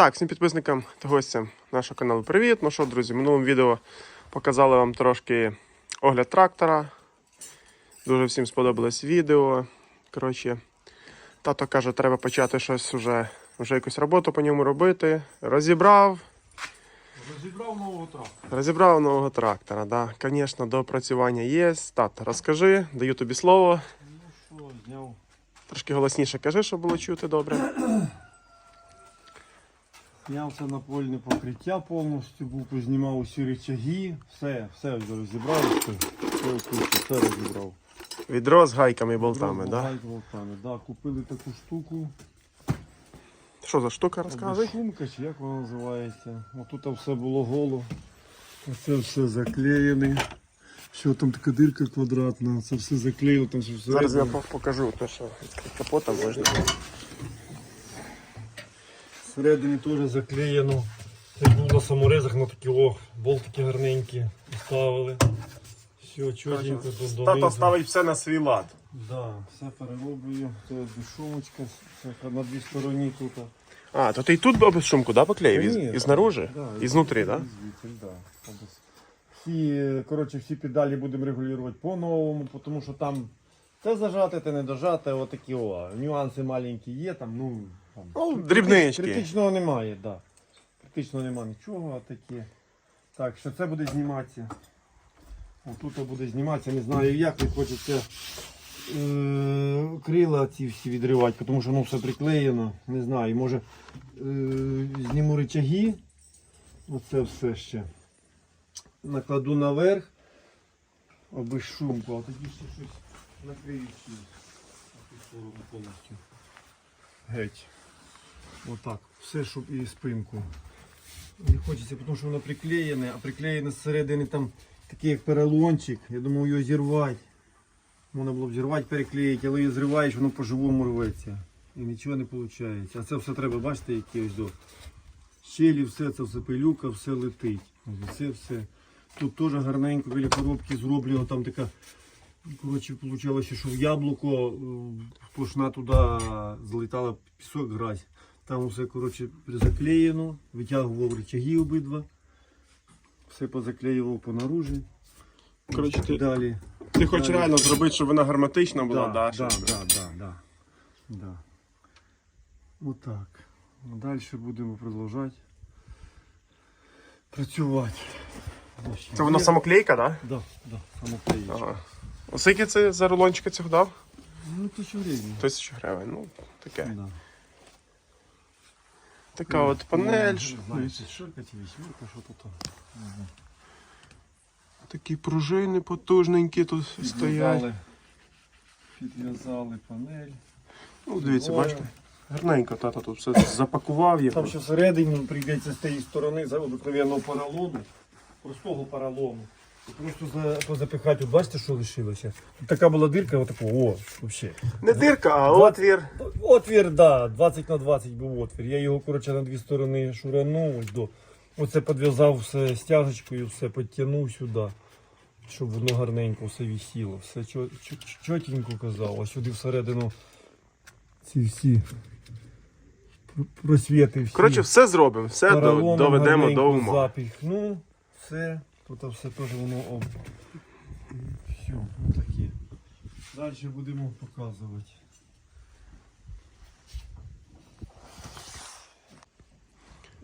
Так, всім підписникам та гостям нашого каналу привіт. Ну що, друзі, в минулому відео показали вам трошки огляд трактора. Дуже всім сподобалось відео. Коротше, тато каже, треба почати щось вже, вже якусь роботу по ньому робити. Розібрав, Розібрав нового трактора. розібрав нового трактора. Да. Звісно, доопрацювання є. Тато, розкажи, даю тобі слово. Ну що, зняв. Трошки голосніше кажи, щоб було чути добре. Зняв це напольне покриття повністю, був познімав усі речаги, все, все вже розібрав, все, все, розібрав. Відро з гайками і болтами, Розбив да? гайк болтами, да. Купили таку штуку. Що за штука, розказуй? Шумка, чи як вона називається. Отут все було голо. Оце все заклеєне. Що там така дирка квадратна, це все заклеїло, там все. Зараз я покажу те, що капота можна. Всередині теж заклеєно. Це був на саморезах на такі о, болтики гарненькі поставили. Все, чотенько тут Тато ставить все на свій лад. Да, все перероблюю. Це безшумочка, це на дві стороні тут. А, то ти і тут безшумку, да, поклеїв? І, ні, і знаружи? Да, і знутрі, да? і да. Всі, е, коротше, всі педалі будемо регулювати по-новому, тому що там те зажати, те не дожати, отакі о. Нюанси маленькі є, там, ну, там, Ну, дрібнички. Критичного немає, так. Да. Критичного немає нічого, таке. Так, що це буде зніматися. Отут буде зніматися, не знаю як, не хочеться е, крила ці всі відривати, тому що воно все приклеєно. Не знаю, може е, зніму рычаги. Оце все ще. Накладу наверх, аби шумку, а тоді ще щось накрию цю цю повністю. Геть. Отак. Все, щоб і спинку. Не хочеться, тому що воно приклеєне, а приклеєне зсередини там такий як перелончик. Я думав його зірвати. Можна було б зірвати, переклеїти, але її зриваєш, воно по-живому рветься. І нічого не виходить. А це все треба, бачите, які ось до щелі, все це все пилюка, все летить. Це все. Тут теж гарненько біля коробки зроблено, там така. Коротше, вийшло, що в яблуко е, сплошна туди залітала пісок грязь. Там все коротше, заклеєно, витягував рычаги обидва. Все позаклеював по наружі. Коротше, ти, Далі. ти хочеш Далі. реально зробити, щоб вона гарматична була, да, да, щоб- да, да, да, да. Отак. Далі будемо продовжувати працювати. Це воно самоклейка, да? Да, да, самоклеїчка. Ага. Оскільки це за рулончика цього дав? Ну, тисячу гривень. Тисячу гривень. Ну, таке. Да. Така от панель. Ну? Такі пружини потужненькі тут стоять. Підв'язали, панель. Ну, дивіться, бачите? Гарненько тато тут все запакував. Там ще всередині прийдеться з тієї сторони за обикновенного поролону, простого поролону. Просто за, позапихати, от бачите, що лишилося? Така була дирка, отакого, о, взагалі. Не дирка, а отвір. Отвір, да, 20 на 20 був отвір. Я його, коротше, на дві сторони шуранув, до. Оце підв'язав все стяжечкою, все підтягнув сюди, щоб воно гарненько все висіло, все чо- чо- чотенько казав, а сюди всередину ці всі просвіти всі. Коротше, все зробимо, все Поролоном доведемо до ума. Запіхну, все, тут все теж воно об. Все, отаке. Далі будемо показувати.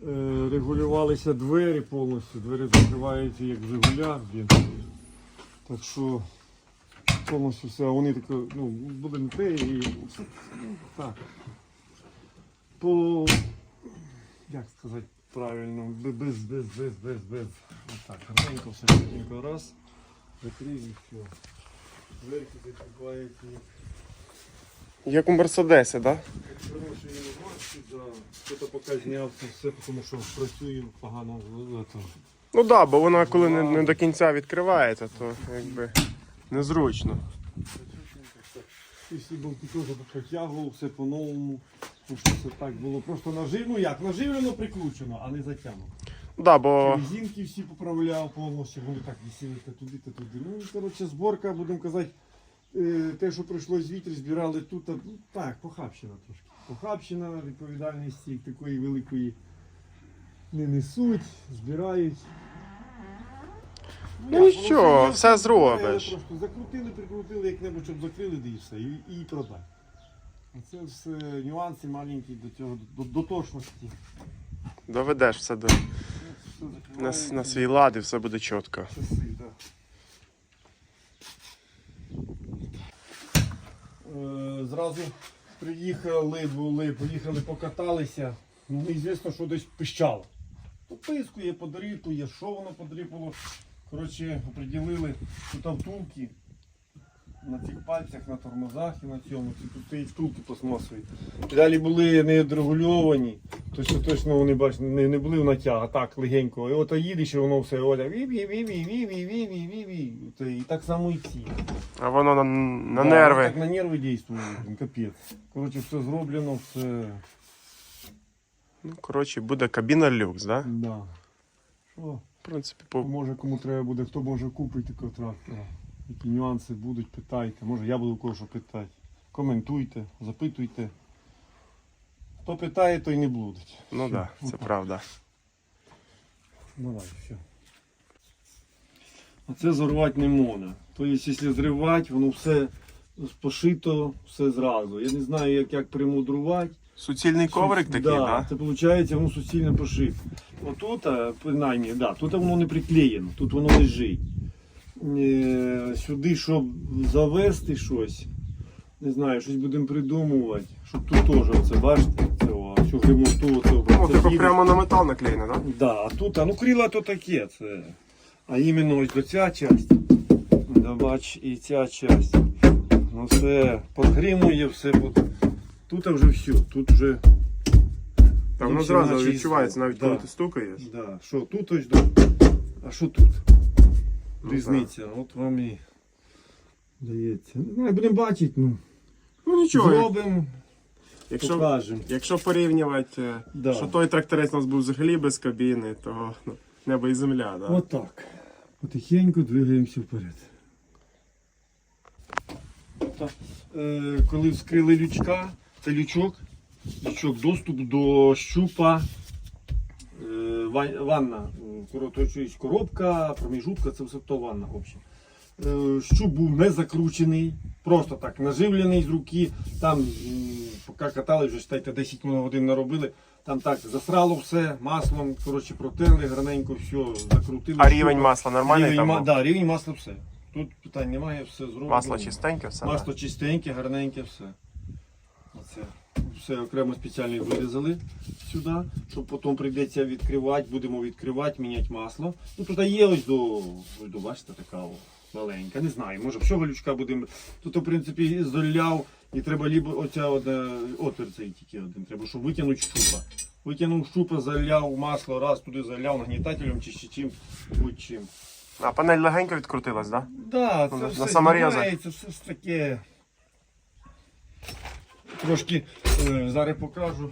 Е, Регулювалися двері повністю, двері закриваються як в Жигулях. Так що повністю все, вони такі, ну, були двері і ну, так. По як сказати правильно, без, без, без, без, без. Отак, гарненько все чотенько раз, закрив і все. Дверки закриваються. Як у Мерседесі, так? Да? Хороший інновації, да. Хто поки зняв це все, тому що працює погано в этом. Ну так, да, бо вона коли не, не до кінця відкривається, то якби незручно. І всі болти теж потягував, все по-новому. Тому що все так було просто нажив, ну як, наживлено прикручено, а не затягнуто. Да, бо Резинки всі поправляв повністю, вони так висіли та туди, та туди. Ну, коротше, зборка, будемо казати, е, те, що прийшло звідти, збирали тут, та, ну, так, похабщина трошки. Похабщина, відповідальності такої великої не несуть, збирають. Ну нічого, воно все зробиш. Просто закрутили, прикрутили як-небудь, щоб закрили, да і все, і, і продати. Це все нюанси маленькі до цього, до, до точності. Доведеш все до, На, на свій лад і все буде чітко. Е, Зразу приїхали, були, поїхали, покаталися. Ну, неізвісно, що десь пищало. Попискує, подріпує, що воно подріпало. Коротше, оприділили там втулки на цих пальцях, на тормозах і на цьому. Ці тут стоять втулки пластмасові. Далі були не відрегульовані, точно точно вони бачите, не, не були в натяг, а так легенько. І от їдеш, і воно все оля ві ві ві ві ві ві ві ві ві ві І так само і ці. А воно на, на Да, нерви. Так на нерви діє, капець. Коротше, все зроблено, все. Ну, коротше, буде кабіна люкс, да? Да. Що? В принципі, по... Може кому треба буде, хто може купити такого трактора. Які нюанси будуть, питайте. Може я буду кого що питати. Коментуйте, запитуйте. Хто питає, той не блудить. ну так, да, це правда. Давай, все. А це зорвати не можна. Тобто, якщо зривати, воно все пошито, все зразу. Я не знаю, як, як примудрувати. Суцільний коврик такий, да, да? Це виходить, воно суцільно пошито. Отут, принаймні, да, тут воно не приклеєно, тут воно лежить. Е, сюди, щоб завести щось, не знаю, щось будемо придумувати, щоб тут теж оце, бачите, це, о, цю гримоту, оце, Ну, це типу їде. прямо на метал наклеєно, да? Да, а тут, а ну крила то таке, це. А іменно ось до ця часть. Да, бач, і ця часть. Ну все подгримує, все буде. Тут вже все, тут вже. Та воно Зовсім зразу відчувається, навіть да. коли ти стукаєш. Да, що тут ось до. А що тут? Ну, Різниця, от вам і дається. Не знаю, будемо бачити, ну. Ну нічого, Зробимо, якщо, якщо порівнювати, Да. що той тракторець у нас був взагалі без кабіни, то ну, небо і земля, да? Отак. Потихеньку двигаємося вперед. Так, е, коли вскрили лючка, це лючок, лючок доступ до щупа, е, ва- ванна, коробка, проміжутка, це все то ванна. В общем. Е, щуп був не закручений, просто так наживлений з руки. Там, поки катали, вже считайте, 10 годин наробили. Там так засрало все, маслом, коротше, протерли, гарненько все, закрутили. А рівень масла нормальний Рівень, там? ма- да, рівень масла все. Тут питань немає, все зроблено. Масло чистеньке, все. Масло чистеньке, гарненьке, все. Оце. Все окремо спеціально вирізали сюди, щоб потім прийдеться відкривати, будемо відкривати, міняти масло. Ну тут є ось до, ось до бачите, така о, маленька. Не знаю, може всього лючка будемо. Тут, в принципі, золяв і треба лібо оця одна, отвір цей тільки один. Треба, щоб витягнути щупа. Витягнув щупа, заляв масло, раз туди заляв нагнітателем чи ще чим, будь-чим. А панель легенько відкрутилась, так? Да, це Ну, на все знімається, все таке. Трошки е, зараз покажу.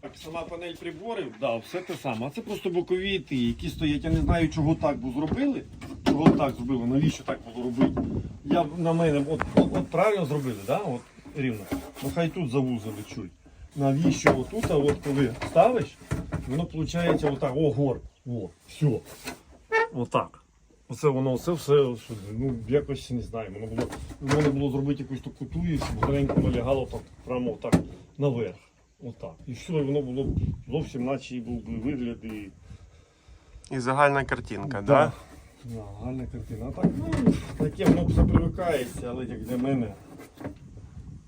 Так, сама панель приборів, да, все те саме. А це просто бокові ті, які стоять. Я не знаю, чого так бо зробили. Чого так зробили, навіщо так було робити. Я на мене, от, от, от правильно зробили, да? от, рівно. Ну хай тут завузили чуть. Навіщо отут, а от коли ставиш, воно виходить отак, о, гор. О, все. Отак. Оце воно, це все, ну, якось не знаю, воно було, воно було зробити якусь таку тую, щоб гарненько налягало так, прямо отак наверх. Отак. І все, і воно було б зовсім наче і був би вигляд і. І загальна картинка, так? Да. Да, гарна картина. А так, ну, таке воно все привикається, але як для мене.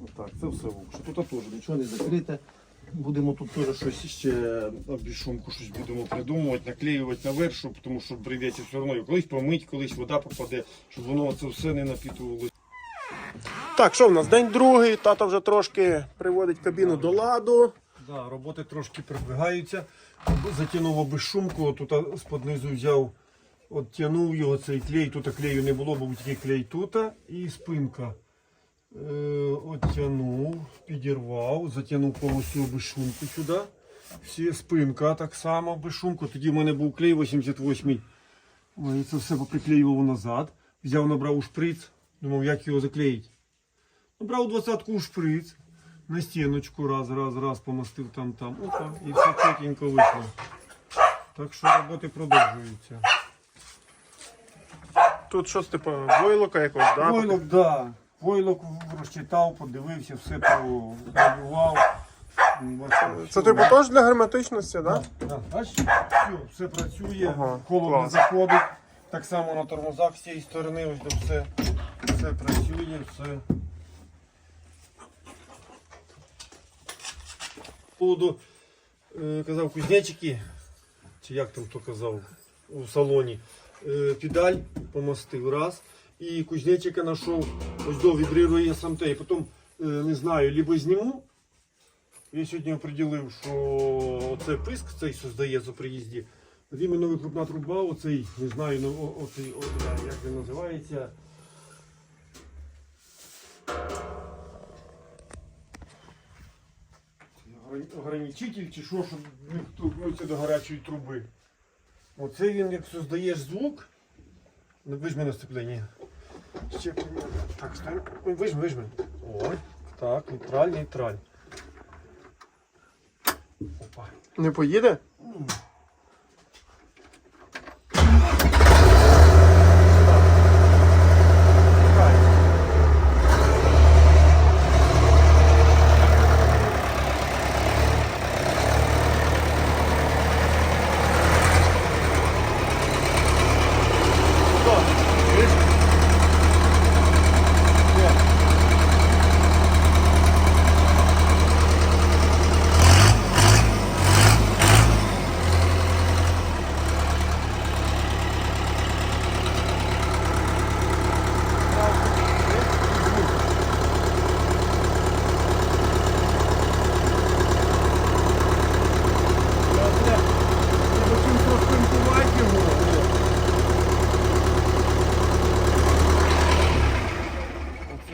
Отак, це все. Тут теж нічого не закрите. Будемо тут теж щось ще обішумку щось будемо придумувати, наклеювати наверх, щоб, тому що прийдеться все одно колись помить, колись вода попаде, щоб воно це все не напітувалося. Так, що в нас? День другий, тато вже трошки приводить кабіну до ладу. Да, роботи трошки продвигаються. Затягнув безшумку, тут з-під низу взяв, оттягнув його цей клей, тут клею не було, був тільки клей тут і спинка. Е, оттягнув, підірвав, затягнув повністю безшумку сюди. Всі спинка так само безшумку. Тоді в мене був клей 88. Ой, це все поприклеював назад. Взяв, набрав у шприц, думав, як його заклеїти. Набрав двадцятку у шприц, на стіночку раз, раз, раз помастив там, там. Опа, і все чотенько вийшло. Так що роботи продовжуються. Тут щось типу войлока якось, да? Войлок, да. Войлок розчитав, подивився, все промалював. Це типу теж для герметичності, да? Да, бачиш, все, все працює, Ага, холод клас. не заходить. Так само на тормозах з цієї сторони, ось до все, все працює, все. Поводу, е, казав кузнечики, чи як там хто казав у салоні, е, педаль помастив раз. І кузнечика знайшов, ось до вібрирує СМТ. І потім, е, не знаю, либо зніму, я сьогодні оприділив, що цей писк цей создається при їзді. От іменно вихлопна труба, оцей, не знаю, ну, оцей, о, як він називається. Ограни- Ограничитель чи що, щоб не торкнутися до гарячої труби. Оце він як создаєш звук. Ну, вижми на сцеплення. Щеплення. Так, стоїмо. Вижми, вижми. О, так, нейтраль, нейтраль. Опа. Не поїде? Оце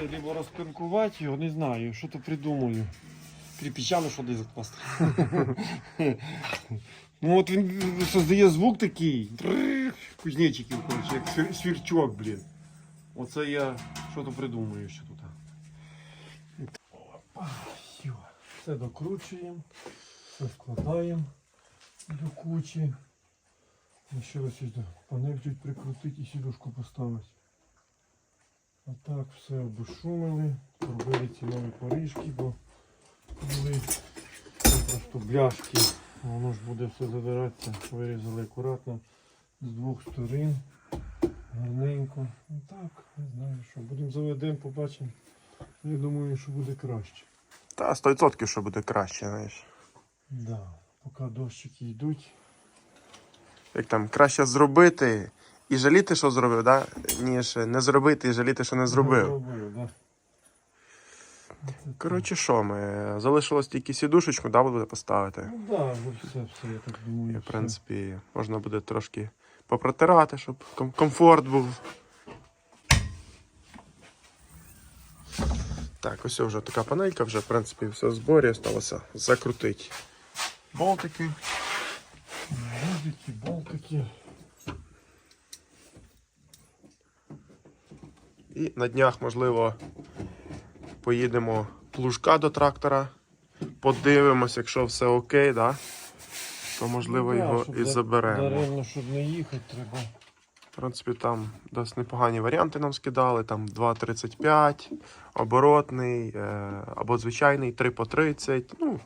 либо розпинкувати його, не знаю, що то придумаю. Кріпічами що десь закласти. ну от він создає звук такий. Кузнечиків, коротше, як свір- свірчок, блін. Оце я що то придумаю ще тут. Опа, йо. Все докручуємо, все складаємо до кучі. Ще ось сюди панель чуть прикрутити і сідушку поставити. А так все обшумили, робили ці нові поріжки, бо були просто бляшки. Воно ж буде все задиратися. Вирізали акуратно з двох сторін. Гарненько. Ну так, не знаю що. Будемо заведемо, побачимо. Я думаю, що буде краще. Та 100% що буде краще, знаєш. Да. Поки дощики йдуть. Як там краще зробити і жаліти, що зробив, да? Ніж не зробити і жаліти, що не зробив. Зробив, да. Коротше, що ми? Залишилось тільки сідушечку, да, буде поставити. Ну да, ну все, все, я так думаю. І, в все. принципі, можна буде трошки попротирати, щоб ком- комфорт був. Так, ось вже така панелька, вже в принципі все в зборі, осталося закрутити. Болтики. Гудики, болтики. І на днях, можливо, поїдемо плужка до трактора. Подивимось, якщо все окей, да? то можливо Ну його і заберемо. Даремно, щоб не їхати, треба. В принципі, там досить непогані варіанти нам скидали. Там 2,35, оборотний е, або звичайний 3 по 30. Ну,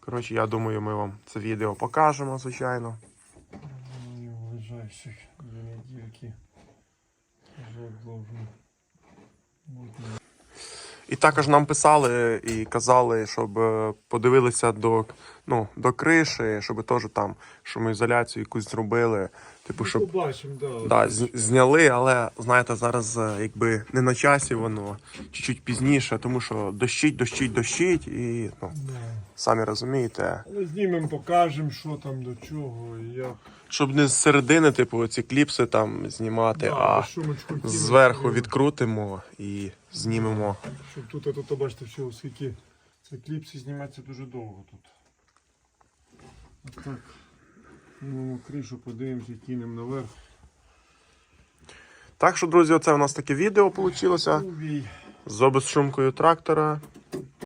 коротше, я думаю, ми вам це відео покажемо, звичайно. Ну, в ближайших дві недільки вже бути. І також нам писали і казали, щоб е, подивилися до, ну, до криші, щоб теж там шумоізоляцію якусь зробили. Типу, щоб Побачимо, да. Да, з- зняли, але знаєте, зараз е, якби не на часі воно чуть-чуть пізніше, тому що дощить, дощить, дощить, і ну, Да. самі розумієте, Але знімемо, покажемо, що там до чого і як. щоб не з середини, типу, ці кліпси там знімати, Да, а шумочку кинемо. зверху відкрутимо і знімемо. Щоб тут, а тут бачите, все, оскільки це кліпси знімається дуже довго тут. А так, крішу кришу, подивимося, кинемо наверх. Так що, друзі, оце у нас таке відео вийшло з обезшумкою трактора.